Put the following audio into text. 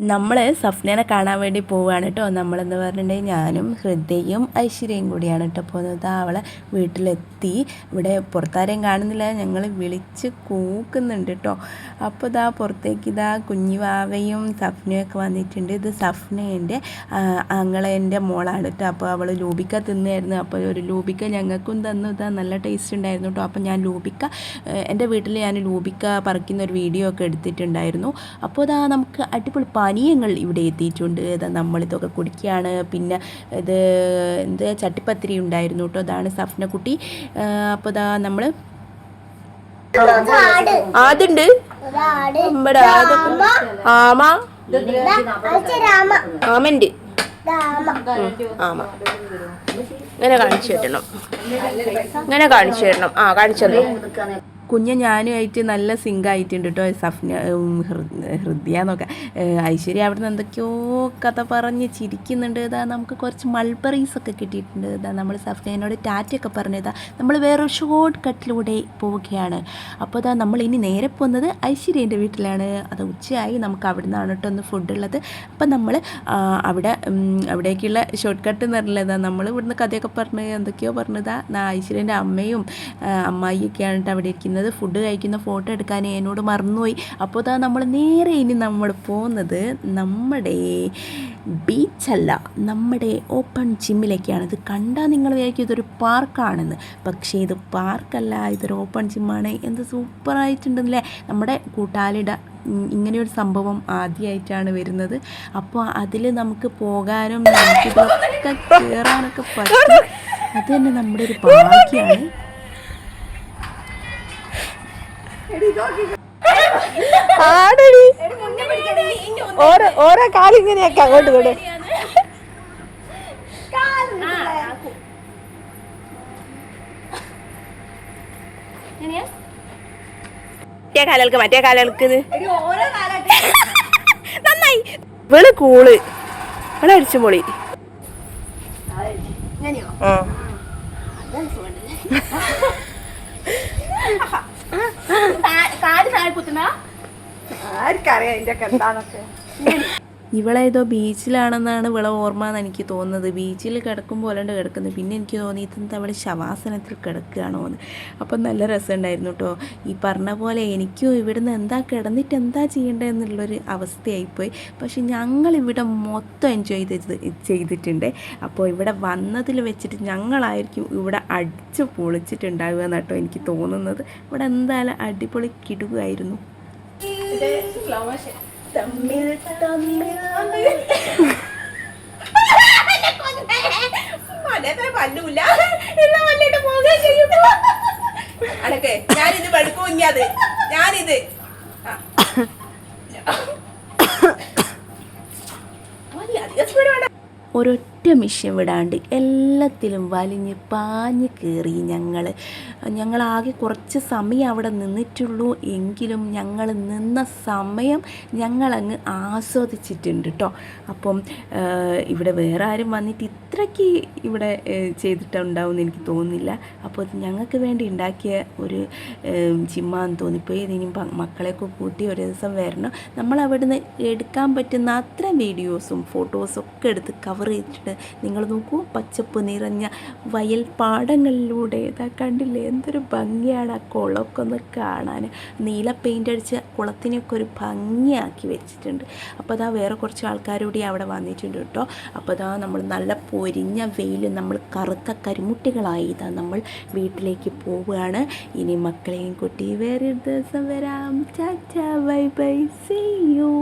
നമ്മൾ സഫ്നേനെ കാണാൻ വേണ്ടി പോവുകയാണ് കേട്ടോ നമ്മളെന്ന് പറഞ്ഞിട്ടുണ്ടെങ്കിൽ ഞാനും ഹൃദയും ഐശ്വര്യയും കൂടിയാണ് കേട്ടോ പോകുന്നത്. അവളെ വീട്ടിലെത്തി. ഇവിടെ പുറത്താരെയും കാണുന്നില്ല. ഞങ്ങൾ വിളിച്ച് കൂക്കുന്നുണ്ട് കേട്ടോ അപ്പോൾ ഇതാ പുറത്തേക്ക് ഇതാ കുഞ്ഞുവാവയും സഫ്നയൊക്കെ വന്നിട്ടുണ്ട്. ഇത് സഫ്നേന്റെ അങ്ങളെന്റെ മോളാണ് കേട്ടോ അപ്പോൾ അവൾ ലൂബിക്ക തിന്നായിരുന്നു. അപ്പോൾ ഒരു ലൂബിക്ക ഞങ്ങൾക്കും തന്നു. ഇതാ നല്ല ടേസ്റ്റ് ഉണ്ടായിരുന്നു കേട്ടോ അപ്പോൾ ഞാൻ ലൂബിക്ക എന്റെ വീട്ടിൽ ഞാൻ ലൂബിക്ക പറിക്കുന്ന ഒരു വീഡിയോ ഒക്കെ എടുത്തിട്ടുണ്ടായിരുന്നു. അപ്പോൾ ഇതാ നമുക്ക് അടിപൊളി പാനീയങ്ങൾ ഇവിടെ എത്തിയിട്ടുണ്ട്. ഇതാ നമ്മളിതൊക്കെ കുടിക്കുകയാണ്. പിന്നെ ഇത് എന്ത് ചട്ടിപ്പത്തിരി ഉണ്ടായിരുന്നു കേട്ടോ. അതാണ് സഫ്നക്കുട്ടി. അപ്പോൾ ഇതാ നമ്മൾ ആദ്യണ്ട് ആദൊക്കെ ആമ. ആമണ്ട് ആമ. ഇങ്ങനെ കാണിച്ചു തരണം. ഇങ്ങനെ കാണിച്ചു തരണം. ആ കാണിച്ചു തരണം കുഞ്ഞ് ഞാനുമായിട്ട് നല്ല സിങ്ക് ആയിട്ടുണ്ട് കേട്ടോ സഫ്ന ഹൃദയ എന്നൊക്കെ. ഐശ്വര്യ അവിടെ നിന്ന് എന്തൊക്കെയോ കഥ പറഞ്ഞ് ചിരിക്കുന്നുണ്ട്. ഇതാ നമുക്ക് കുറച്ച് മൾബറീസ് ഒക്കെ കിട്ടിയിട്ടുണ്ട്. ഇതാ നമ്മൾ സഫ്നയോട് ടാറ്റയൊക്കെ പറഞ്ഞതാ നമ്മൾ വേറൊരു ഷോർട്ട് കട്ടിലൂടെ പോവുകയാണ്. അപ്പോൾ ഇതാ നമ്മൾ ഇനി നേരെ പോകുന്നത് ഐശ്വര്യന്റെ വീട്ടിലാണ്. അത് ഉച്ചയായി നമുക്ക് അവിടെ നിന്നാണ് കേട്ടോ ഒന്ന് ഫുഡ് ഉള്ളത്. അപ്പം നമ്മൾ അവിടെ അവിടേക്കുള്ള ഷോർട്ട് കട്ട് എന്ന് പറഞ്ഞില്ലതാ നമ്മൾ ഇവിടുന്ന് കഥയൊക്കെ പറഞ്ഞ് എന്തൊക്കെയോ പറഞ്ഞതാ ഐശ്വര്യന്റെ അമ്മയും അമ്മായിയൊക്കെയാണ് അവിടെ ഇരിക്കുന്നത്. ഫുഡ് കഴിക്കുന്ന ഫോട്ടോ എടുക്കാൻ എന്നോട് മറന്നുപോയി. അപ്പോൾ താ നമ്മൾ നേരെ ഇനി നമ്മൾ പോകുന്നത് നമ്മുടെ ബീച്ചല്ല നമ്മുടെ ഓപ്പൺ ജിമ്മിലേക്കാണ് ഇത് കണ്ടാൽ നിങ്ങൾ വിചാരിക്കും ഇതൊരു പാർക്കാണെന്ന് പക്ഷേ ഇത് പാർക്കല്ല ഇതൊരു ഓപ്പൺ ജിമ്മാണ് എന്ത് സൂപ്പറായിട്ടുണ്ടല്ലേ നമ്മുടെ കൂട്ടാലിട ഇങ്ങനെയൊരു സംഭവം ആദ്യമായിട്ടാണ് വരുന്നത്. അപ്പോൾ അതിൽ നമുക്ക് പോകാനും നമുക്ക് കയറാനൊക്കെ പറ്റും. അത് തന്നെ നമ്മുടെ ഒരു ഭാഗ്യമാണ് ആടടി. ഓരോ ഓരോ കാലിങ്ങനെയൊക്കെ അങ്ങോട്ട് കൊണ്ട് മറ്റേ കാലുകൾക്ക് മറ്റേ കാലുകൾക്ക് നന്നായി. ഇവൾ കൂൾ. ഇവളെ അടിച്ചു പൊളി. ആ. ആർക്കറിയാം എന്താണൊക്കെ ഇവളേതോ ബീച്ചിലാണെന്നാണ് ഇവളെ ഓർമ്മ എന്ന് എനിക്ക് തോന്നുന്നത്. ബീച്ചിൽ കിടക്കും പോലെയുണ്ട് കിടക്കുന്നത് പിന്നെ എനിക്ക് തോന്നി ഇതെന്താ അവൾ ശവാസനത്തിൽ കിടക്കുകയാണോ എന്ന്. അപ്പം നല്ല രസമുണ്ടായിരുന്നു കേട്ടോ. ഈ പറഞ്ഞ പോലെ എനിക്കും ഇവിടുന്ന് എന്താ കിടന്നിട്ട് എന്താ ചെയ്യേണ്ടത് എന്നുള്ളൊരു അവസ്ഥയായിപ്പോയി. പക്ഷെ ഞങ്ങൾ ഇവിടെ മൊത്തം എൻജോയ് ചെയ്ത് ചെയ്തിട്ടുണ്ട്. അപ്പോൾ ഇവിടെ വന്നതിൽ വെച്ചിട്ട് ഞങ്ങളായിരിക്കും ഇവിടെ അടിച്ച് പൊളിച്ചിട്ടുണ്ടാവുക എന്നാട്ടോ എനിക്ക് തോന്നുന്നത്. ഇവിടെ എന്തായാലും അടിപൊളി കിടുകയായിരുന്നു തമ്മിൽ തമ്മിൽ പല്ലൂല. എല്ലാ വല്ലിട്ട് പോകാൻ ചെയ്യുമ്പോ അടക്കെ ഞാനിത് പഠിക്കും ഇനി അത്. ഞാനിത് ആ. മതി, അധികം സ്പീഡ് വേണ്ട ഒരൊറ്റ മിഷൻ വിടാണ്ട് എല്ലാത്തിലും വലിഞ്ഞ് പാഞ്ഞ് കയറി ഞങ്ങൾ ഞങ്ങളാകെ കുറച്ച് സമയം അവിടെ നിന്നിട്ടുള്ളൂ. എങ്കിലും ഞങ്ങൾ നിന്ന സമയം ഞങ്ങളങ്ങ് ആസ്വദിച്ചിട്ടുണ്ട് കേട്ടോ അപ്പം ഇവിടെ വേറെ ആരും വന്നിട്ട് ഇത്രയ്ക്ക് ഇവിടെ ചെയ്തിട്ടുണ്ടാവും എനിക്ക് തോന്നുന്നില്ല. അപ്പോൾ ഞങ്ങൾക്ക് വേണ്ടി ഉണ്ടാക്കിയ ഒരു ചിമ്മാന്ന് തോന്നിപ്പോയി ഇതിനും പ- മക്കളെയൊക്കെ കൂട്ടി ഒരു ദിവസം വരണം. നമ്മൾ അവിടുന്ന് എടുക്കാൻ പറ്റുന്ന അത്ര വീഡിയോസും ഫോട്ടോസും ഒക്കെ എടുത്ത് കവർ ചെയ്തിട്ടുണ്ട് നിങ്ങൾ നോക്കൂ പച്ചപ്പ് നിറഞ്ഞ വയൽ പാടങ്ങളിലൂടെ ഇതാ കണ്ടില്ലേ? എന്തൊരു ഭംഗിയാണ് ആ കുളമൊക്കെ ഒന്ന് കാണാൻ. നീല പെയിന്റ് അടിച്ച് കുളത്തിനെയൊക്കെ ഒരു ഭംഗിയാക്കി വെച്ചിട്ടുണ്ട്. അപ്പോൾ അതാ വേറെ കുറച്ച് ആൾക്കാരൂടി അവിടെ വന്നിട്ടുണ്ട് കേട്ടോ. അപ്പോൾ അതാ നമ്മൾ നല്ല പൊരിഞ്ഞ വെയിൽ നമ്മൾ കറുത്ത കരിമുട്ടികളായി ഇതാ നമ്മൾ വീട്ടിലേക്ക് പോവുകയാണ്. ഇനി മക്കളെയും കുട്ടി വേറെ ദിവസം വരാം. ചാച്ച ബൈ ബൈ സീ യു.